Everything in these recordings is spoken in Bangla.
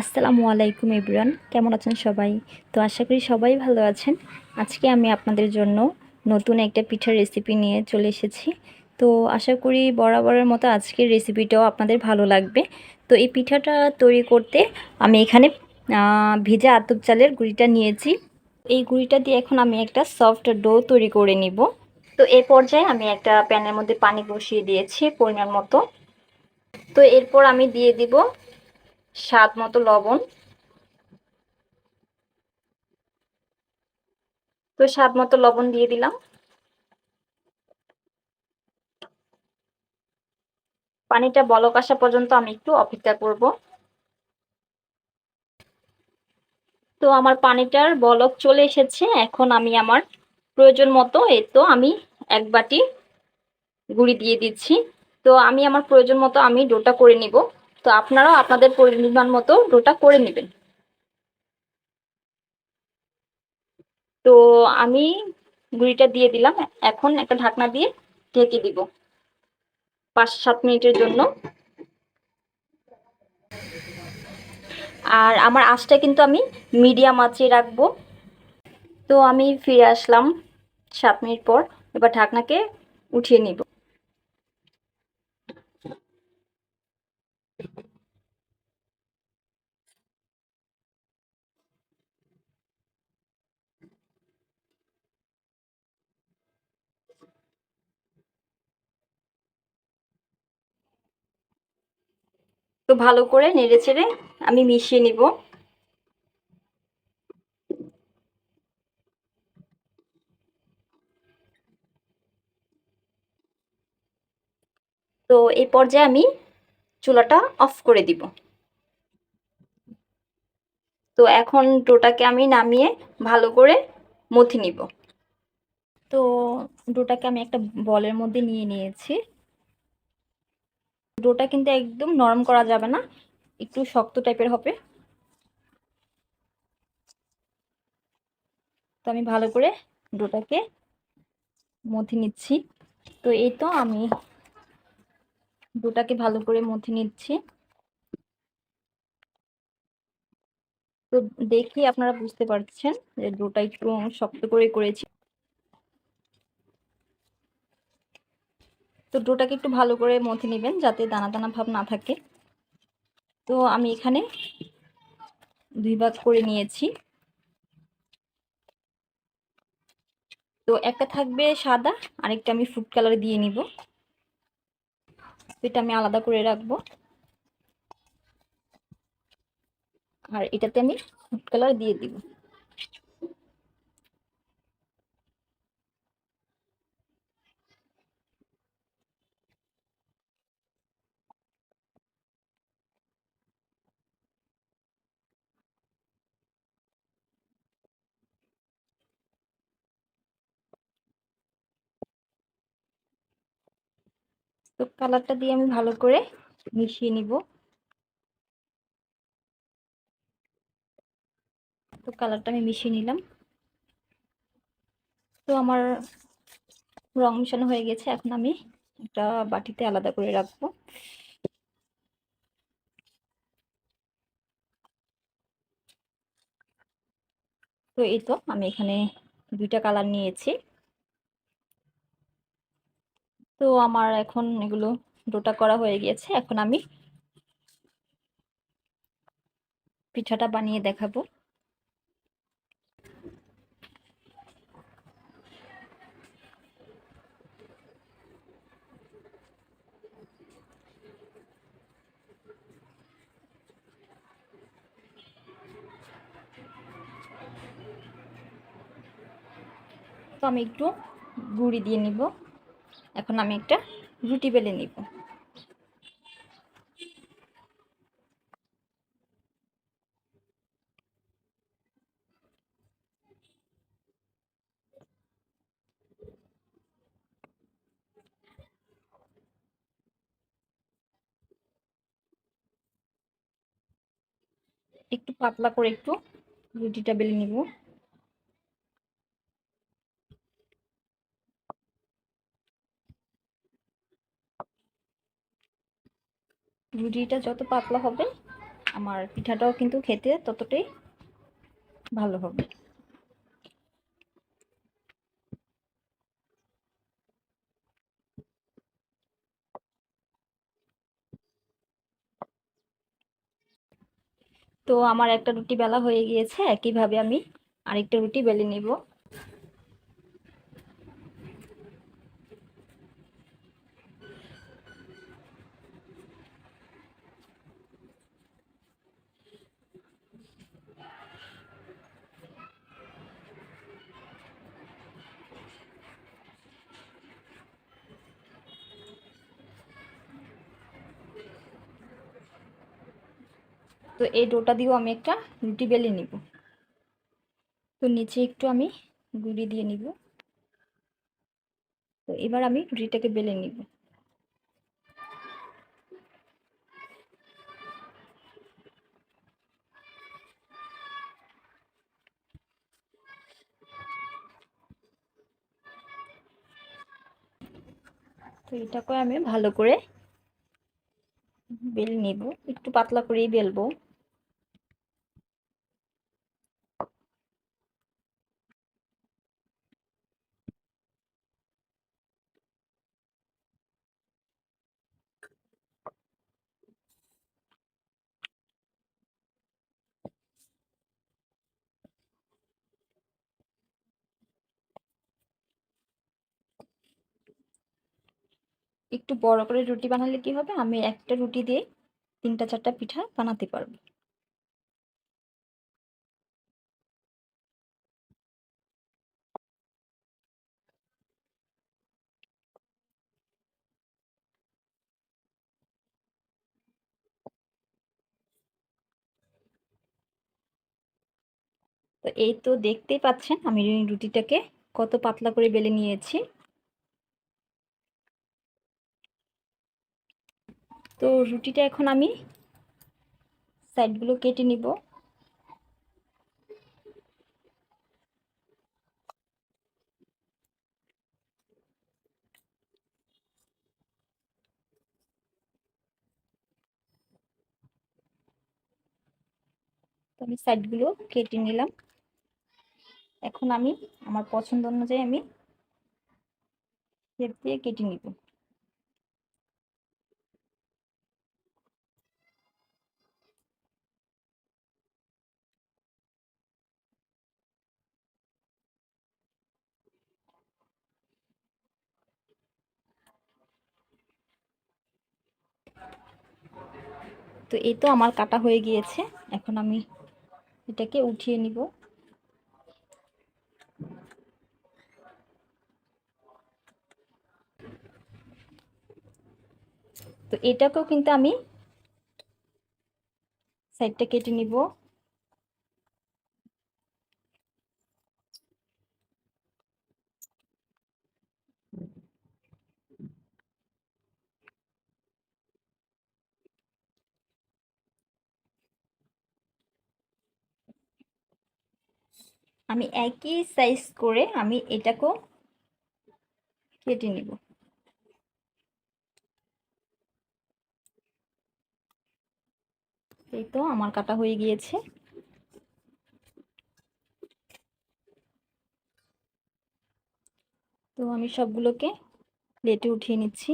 আসসালামু আলাইকুম এভরিওয়ান, কেমন আছেন সবাই? তো আশা করি সবাই ভালো আছেন। আজকে আমি আপনাদের জন্য নতুন একটা পিঠার রেসিপি নিয়ে চলে এসেছি। তো আশা করি বরাবরের মতো আজকের রেসিপিটাও আপনাদের ভালো লাগবে। তো এই পিঠাটা তৈরি করতে আমি এখানে ভেজা আতপ চালের গুঁড়িটা নিয়েছি। এই গুঁড়িটা দিয়ে এখন আমি একটা সফট ডো তৈরি করে নিব। তো এই পর্যায়ে আমি একটা প্যানের মধ্যে পানি বসিয়ে দিয়েছি পরিমাণ মতো। তো এরপর আমি দিয়ে দিব স্বাদ মতো লবণ। তো স্বাদ মতো লবণ দিয়ে দিলাম। পানিটা বলক আসা পর্যন্ত আমি একটু অপেক্ষা করব। তো আমার পানিটার বলক চলে এসেছে। এখন আমি আমার প্রয়োজন মতো এই তো আমি এক বাটি গুঁড়ি দিয়ে দিচ্ছি। তো আমি আমার প্রয়োজন মতো আমি ডোটা করে নিব। তো আপনারাও আপনাদের পরিমাণ মতো ডোটা করে নেবেন। তো আমি গুঁড়িটা দিয়ে দিলাম, এখন একটা ঢাকনা দিয়ে ঢেকে দিব পাঁচ সাত মিনিটের জন্য। আর আমার আঁচটা কিন্তু আমি মিডিয়াম আঁচে রাখব। তো আমি ফিরে আসলাম সাত মিনিট পর, এবার ঢাকনাকে উঠিয়ে নিব। তো ভালো করে নেড়ে চেড়ে আমি মিশিয়ে নিব। তো এই পর্যায়ে আমি চুলাটা অফ করে দিব। তো এখন ডোটাকে আমি নামিয়ে ভালো করে মথি নিব। তো ডোটাকে আমি একটা বলের মধ্যে নিয়ে নিয়েছি। ডোটা কিন্তু একদম নরম করা যাবে না। একটু শক্ত টাইপের হবে। তো আমি ভালো করে ডোটাকে মথে নিচ্ছি। তো এই তো আমি ডোটাকে ভালো করে মথে নিচ্ছি। তো দেখি আপনারা বুঝতে পারছেন যে ডোটা একটু শক্ত করে করেছি তো ডোটাকে একটু ভালো করে মথে নেবেন যাতে দানা দানা ভাব না থাকে। তো আমি এখানে দুই ভাগ করে নিয়েছি। তো একটা থাকবে সাদা, আরেকটা আমি ফুড কালার দিয়ে নিব। এটা আমি আলাদা করে রাখব। আর এটাতে আমি ফুড কালার দিয়ে দিব। তো কালারটা দিয়ে আমি ভালো করে মিশিয়ে নিব। তো কালারটা আমি মিশিয়ে নিলাম। তো আমার রং মিশানো হয়ে গেছে, এখন আমি একটা বাটিতে আলাদা করে রাখব। তো এই তো আমি এখানে দুইটা কালার নিয়েছি। তো আমার এখন এগুলো ডোটা করা হয়ে গিয়েছে। এখন আমি পিঠাটা বানিয়ে দেখাবো। তো আমি একটু গুঁড়ি দিয়ে নিব। এখন আমি একটা রুটি বেলে নিব। একটু পাতলা করে একটু রুটিটা বেলে নিব। রুটিটা যত পাতলা হবে, আমার পিঠাটাও কিন্তু খেতে ততটাই ভালো হবে। তো আমার একটা রুটি বেলা হয়ে গিয়েছে একইভাবে আমি আরেকটা রুটি বেলে নিব? তো এই ডোটা দিয়েও আমি একটা রুটি বেলে নিব। তো নিচে একটু আমি গুঁড়ি দিয়ে নিব। তো এবার আমি রুটিটাকে বেলে নিব। তো এটাকে আমি ভালো করে বেল নিব। একটু পাতলা করেই বেলবো। একটু বড় করে রুটি বানালে কি হবে? আমি একটা রুটি দিয়ে তিনটা, চারটা পিঠা বানাতে পারব। তো এই তো দেখতেই পাচ্ছেন, আমি রুটিটাকে কত পাতলা করে বেলে নিয়েছি। তো রুটিটা এখন আমি সাইডগুলো কেটে নিব। তো আমি সাইডগুলো কেটে নিলাম। এখন আমি আমার পছন্দ অনুযায়ী আমি শেপ দিয়ে কেটে নিব। তো এই তো আমার কাটা হয়ে গিয়েছে। এখন আমি এটাকে উঠিয়ে নিব। তো এটাকেও কিন্তু আমি সাইডটা কেটে নিব। আমি একই সাইজ করে আমি এটাকেও কেটে নিব। এই তো আমার কাটা হয়ে গিয়েছে। তো আমি সবগুলোকে প্লেটে উঠিয়ে নিচ্ছি।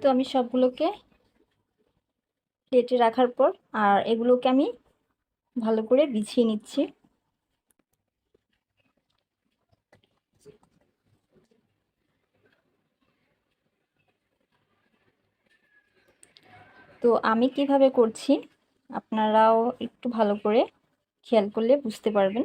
তো আমি সবগুলোকে প্লেটে রাখার পর আর এগুলোকে আমি ভালো করে বিছিয়ে নিচ্ছি। তো আমি কীভাবে করছি, আপনারাও একটু ভালো করে খেয়াল করলে বুঝতে পারবেন।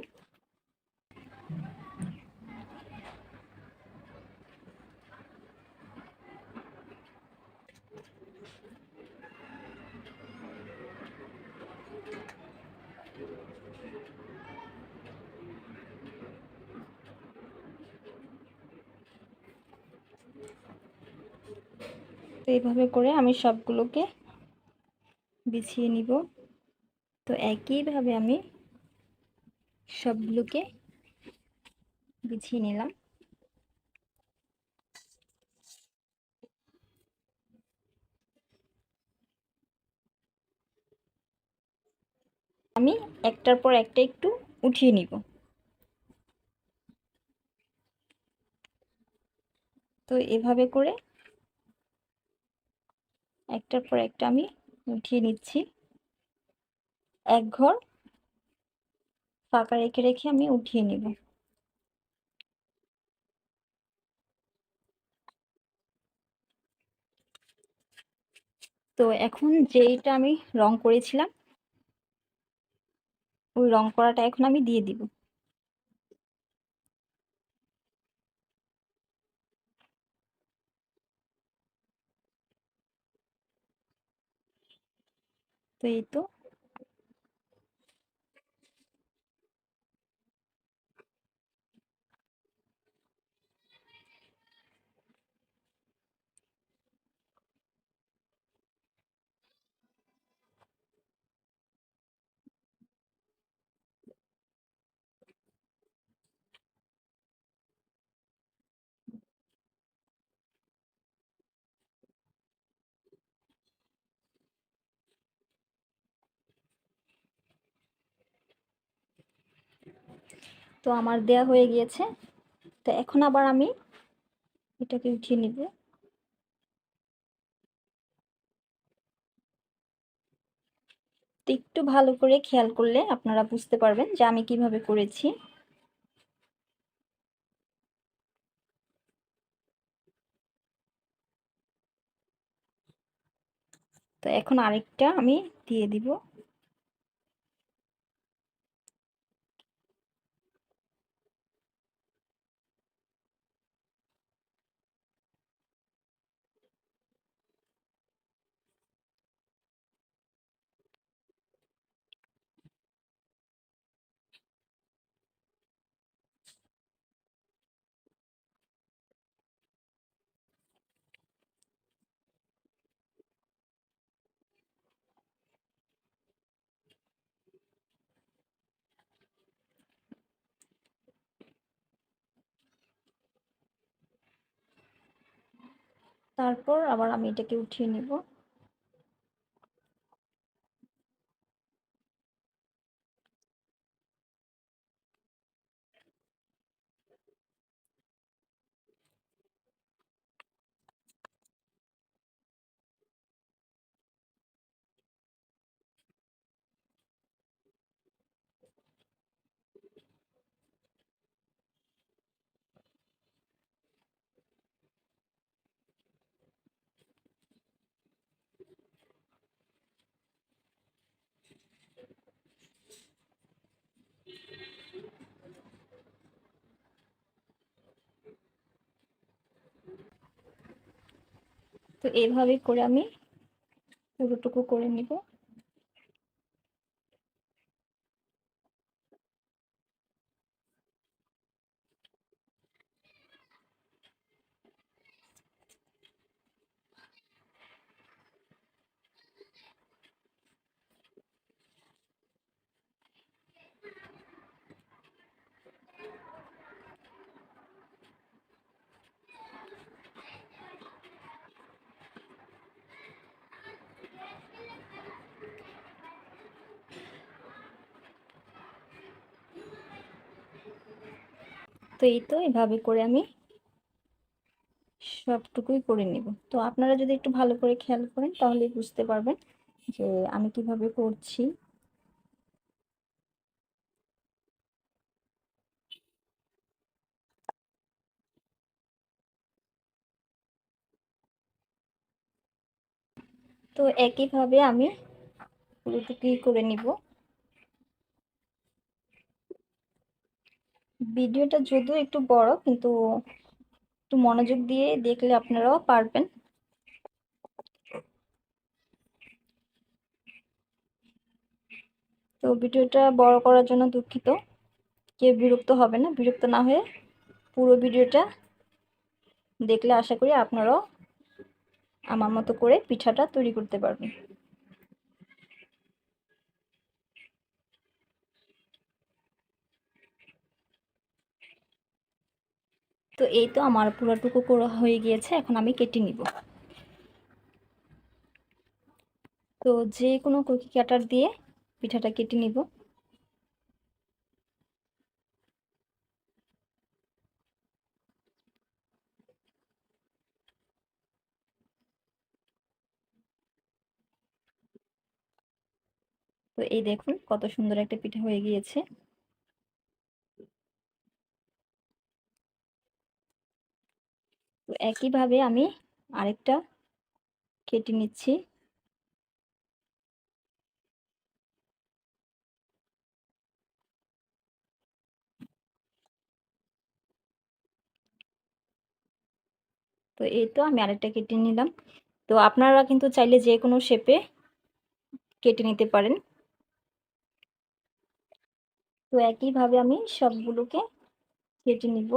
তো এইভাবে করে আমি সবগুলোকে বিছিয়ে নিব। তো একইভাবে আমি সবগুলোকে বিছিয়ে নিলাম। আমি একটার পর একটা একটু উঠিয়ে নিব। তো এভাবে করে একটার পর একটা আমি উঠিয়ে নিচ্ছি। এক ঘর ফাঁকা রেখে রেখে আমি উঠিয়ে নিব। তো এখন যেইটা আমি রং করেছিলাম, ওই রং করাটা এখন আমি দিয়ে দিব। এই তো তো আমার দেয়া হয়ে গিয়েছে। তো এখন আবার আমি এটাকে উঠিয়ে নিব। তো একটু ভালো করে খেয়াল করলে আপনারা বুঝতে পারবেন যে আমি কীভাবে করেছি। তো এখন আরেকটা আমি দিয়ে দিব। তারপর আবার আমি এটাকে উঠিয়ে নিব। তো এইভাবে করে আমি পুরোটুকু করে নিব। তো এই তো এভাবে করে আমি সবটুকুই করে নিব। তো আপনারা যদি একটু ভালো করে খেয়াল করেন তাহলে বুঝতে পারবেন যে আমি কীভাবে করছি। তো একইভাবে আমি পুরোটুকুই করে নিব। ভিডিওটা যদিও একটু বড়, কিন্তু একটু মনোযোগ দিয়ে দেখলে আপনারাও পারবেন। তো ভিডিওটা বড় করার জন্য দুঃখিত। কেউ বিরক্ত হবে না, বিরক্ত না হয়ে পুরো ভিডিওটা দেখলে আশা করি আপনারাও আমার মতো করে পিঠাটা তৈরি করতে পারবেন। তো এই তো আমার পুরোটুকু করা হয়ে গিয়েছে, এখন আমি কেটে নিব। তো যে কোনো কুকি কাটার দিয়ে পিঠাটা কেটে নিব। তো এই দেখুন কত সুন্দর একটা পিঠা হয়ে গিয়েছে। একইভাবে আমি আরেকটা কেটে নিচ্ছি। তো এই তো আমি আরেকটা কেটে নিলাম। তো আপনারা কিন্তু চাইলে যে কোনো শেপে কেটে নিতে পারেন। তো একইভাবে আমি সবগুলোকে কেটে নিব।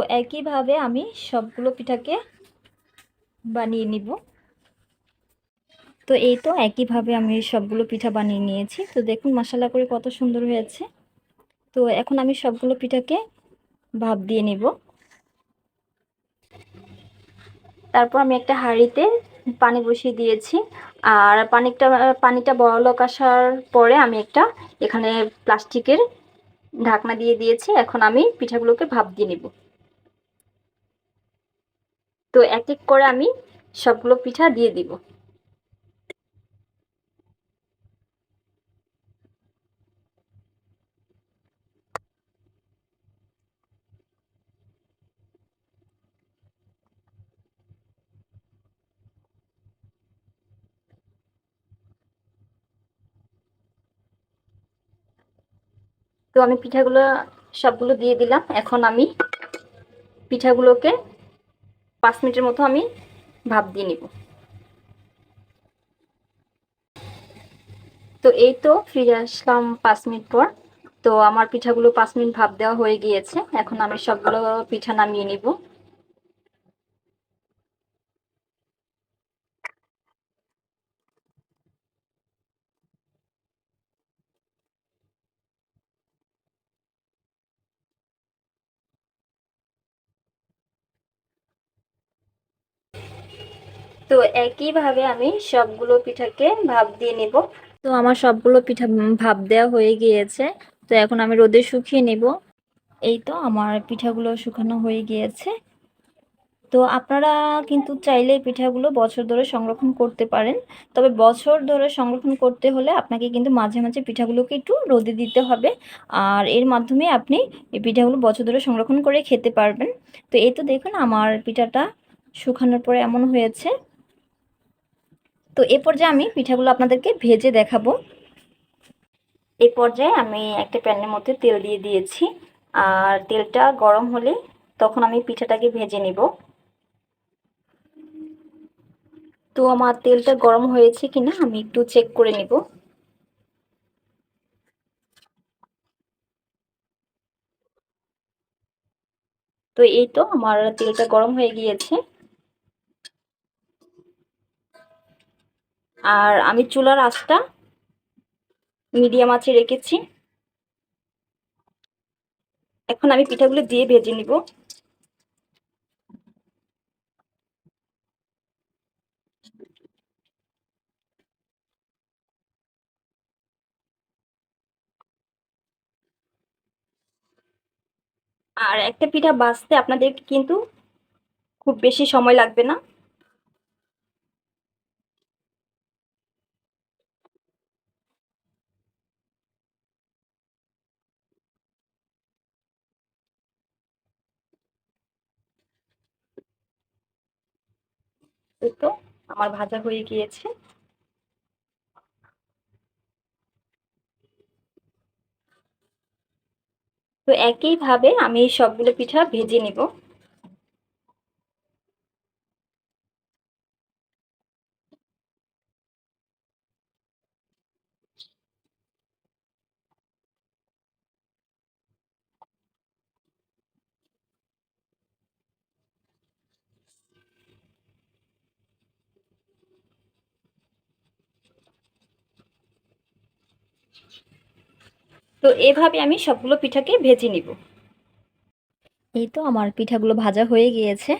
তো একইভাবে আমি সবগুলো পিঠাকে বানিয়ে নিব। তো এই তো একইভাবে আমি সবগুলো পিঠা বানিয়ে নিয়েছি। তো দেখুন মশলা করে কত সুন্দর হয়েছে। তো এখন আমি সবগুলো পিঠাকে ভাপ দিয়ে নিব। তারপর আমি একটা হাঁড়িতে পানি বসিয়ে দিয়েছি। আর পানিটা পানিটা বড়লোক আসার পরে আমি একটা এখানে প্লাস্টিকের ঢাকনা দিয়ে দিয়েছি। এখন আমি পিঠাগুলোকে ভাপ দিয়ে নিব। তো এক এক করে আমি সবগুলো পিঠা দিয়ে দিব। তো আমি পিঠাগুলো সবগুলো দিয়ে দিলাম। এখন আমি পিঠাগুলোকে পাঁচ মিনিটের মতো আমি ভাপ দিয়ে নিব। তো এই তো ফিরে আসলাম পাঁচ মিনিট পর। তো আমার পিঠাগুলো পাঁচ মিনিট ভাপ দেওয়া হয়ে গিয়েছে। এখন আমি সবগুলো পিঠা নামিয়ে নিব। তো একইভাবে আমি সবগুলো পিঠাকে ভাপ দিয়ে নিব। তো আমার সবগুলো পিঠা ভাপ দেওয়া হয়ে গিয়েছে। তো এখন আমি রোদে শুকিয়ে নেব। এই তো আমার পিঠাগুলো শুকানো হয়ে গিয়েছে। তো আপনারা কিন্তু চাইলে পিঠাগুলো বছর ধরে সংরক্ষণ করতে পারেন। তবে বছর ধরে সংরক্ষণ করতে হলে আপনাকে কিন্তু মাঝে মাঝে পিঠাগুলোকে একটু রোদে দিতে হবে। আর এর মাধ্যমে আপনি এই পিঠাগুলো বছর ধরে সংরক্ষণ করে খেতে পারবেন। তো এই তো দেখুন আমার পিঠাটা শুকানোর পরে এমন হয়েছে। তো এ পর্যায়ে আমি পিঠাগুলো আপনাদেরকে ভেজে দেখাবো। এই পর্যায়ে আমি একটা প্যানের মধ্যে তেল দিয়ে দিয়েছি। আর তেলটা গরম হলে তখন আমি পিঠাটাকে ভেজে নিব। তো আমার তেলটা গরম হয়েছে কিনা আমি একটু চেক করে নিব। তো এই তো আমার তেলটা গরম হয়ে গিয়েছে। আর আমি চুলার আঁচটা মিডিয়াম আঁচে রেখেছি। এখন আমি পিঠাগুলো দিয়ে ভেজে নিব। আর একটা পিঠা বাঁচতে আপনাদের কিন্তু খুব বেশি সময় লাগবে না। তো আমার ভাজা হয়ে গিয়েছে। তো একই ভাবে আমি সবগুলো পিঠা ভেজে নিব। তো এভাবে আমি সবগুলো পিঠাকে ভেজে নিব। এই তো আমার পিঠাগুলো ভাজা হয়ে গিয়েছে।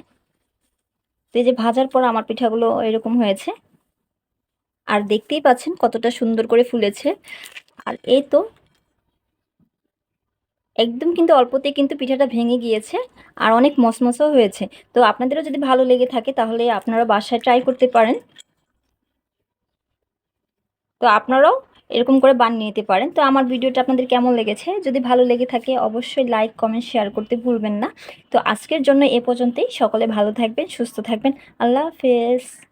তো এই যে ভাজার পর আমার পিঠাগুলো এরকম হয়েছে। আর দেখতেই পাচ্ছেন কতটা সুন্দর করে ফুলেছে। আর এই তো একদম কিন্তু অল্পতেই কিন্তু পিঠাটা ভেঙে গিয়েছে আর অনেক মসমসও হয়েছে। তো আপনাদেরও যদি ভালো লেগে থাকে তাহলে আপনারা বাসায় ট্রাই করতে পারেন। তো আপনারাও এরকম করে বানিয়ে নিতে পারেন। তো আমার ভিডিওটা আপনাদের কেমন লেগেছে? যদি ভালো লেগে থাকে অবশ্যই লাইক কমেন্ট শেয়ার করতে ভুলবেন না। তো আজকের জন্য এ পর্যন্তই। সকলে ভালো থাকবেন, সুস্থ থাকবেন। আল্লাহ হাফেজ।